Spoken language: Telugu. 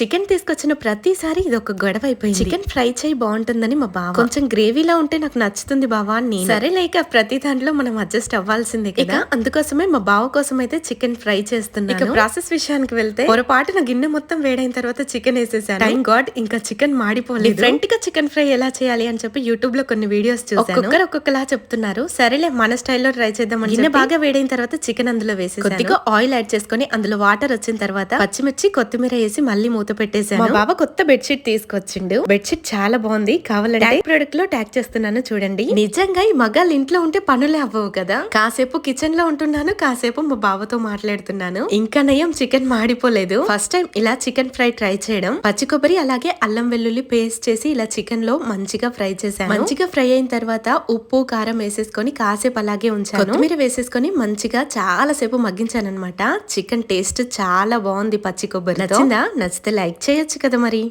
చికెన్ తీసుకొచ్చిన ప్రతిసారి ఇది ఒక గొడవ అయిపోయింది. చికెన్ ఫ్రై చేయి బాగుంటుందని మా బావ. కొంచెం గ్రేవీలా ఉంటే నాకు నచ్చుతుంది బావా అని. సరే లేక ప్రతి దాంట్లో మనం అడ్జస్ట్ అవ్వాల్సిందే కదా. అందుకోసమే మా బావ కోసం అయితే చికెన్ ఫ్రై చేస్తున్నాను. ఇక ప్రాసెస్ విషయానికి వెళ్తే పొరపాటున గిన్నె మొత్తం వేడైన తర్వాత చికెన్ వేసేసాను. థ్యాంక్ గాడ్ ఇంకా చికెన్ మాడిపోలేదు. ఫ్రంట్గా చికెన్ ఫ్రై ఎలా చేయాలి అని చెప్పి యూట్యూబ్లో కొన్ని వీడియోస్ చూసాను ఒక్కొక్కరు ఒక్కొక్కలా చెప్తున్నారు. సరేలే మన స్టైల్లో ట్రై చేద్దాం గిన్నె బాగా వేడైన తర్వాత చికెన్ అందులో వేసి కొద్దిగా ఆయిల్ యాడ్ చేసుకొని అందులో వాటర్ వచ్చిన తర్వాత పచ్చిమిర్చి కొత్తిమీర వేసి మళ్ళీ మూత పెట్టేసాను మా బాబా కొత్త బెడ్షీట్ తీసుకొచ్చిండు. బెడ్షీట్ చాలా బాగుంది. కావాలంటే ట్యాగ్ ప్రొడక్ట్లో ట్యాగ్ చేస్తున్నాను చూడండి. నిజంగా ఈ మగాళ్ళు ఇంట్లో ఉంటే పనులే అవ్వవు కదా? కాసేపు కిచెన్లో ఉంటున్నాను కాసేపు మా బావతో మాట్లాడుతున్నాను. ఇంకా నయం చికెన్ మాడిపోలేదు. ఫస్ట్ టైం ఇలా చికెన్ ఫ్రై ట్రై చేయడం. పచ్చి కొబ్బరి అలాగే అల్లం వెల్లుల్లి పేస్ట్ చేసి ఇలా చికెన్లో మంచిగా ఫ్రై చేశాను. మంచిగా ఫ్రై అయిన తర్వాత ఉప్పు కారం వేసేసుకొని కాసేపు అలాగే ఉంచాను. కొత్తిమీర వేసేసుకొని మంచిగా చాలా సేపు మగ్గించాను అనమాట చికెన్ టేస్ట్ చాలా బాగుంది పచ్చి కొబ్బరి నచ్చిందా? నచ్చితే లైక్ చేయొచ్చు కదా మరి.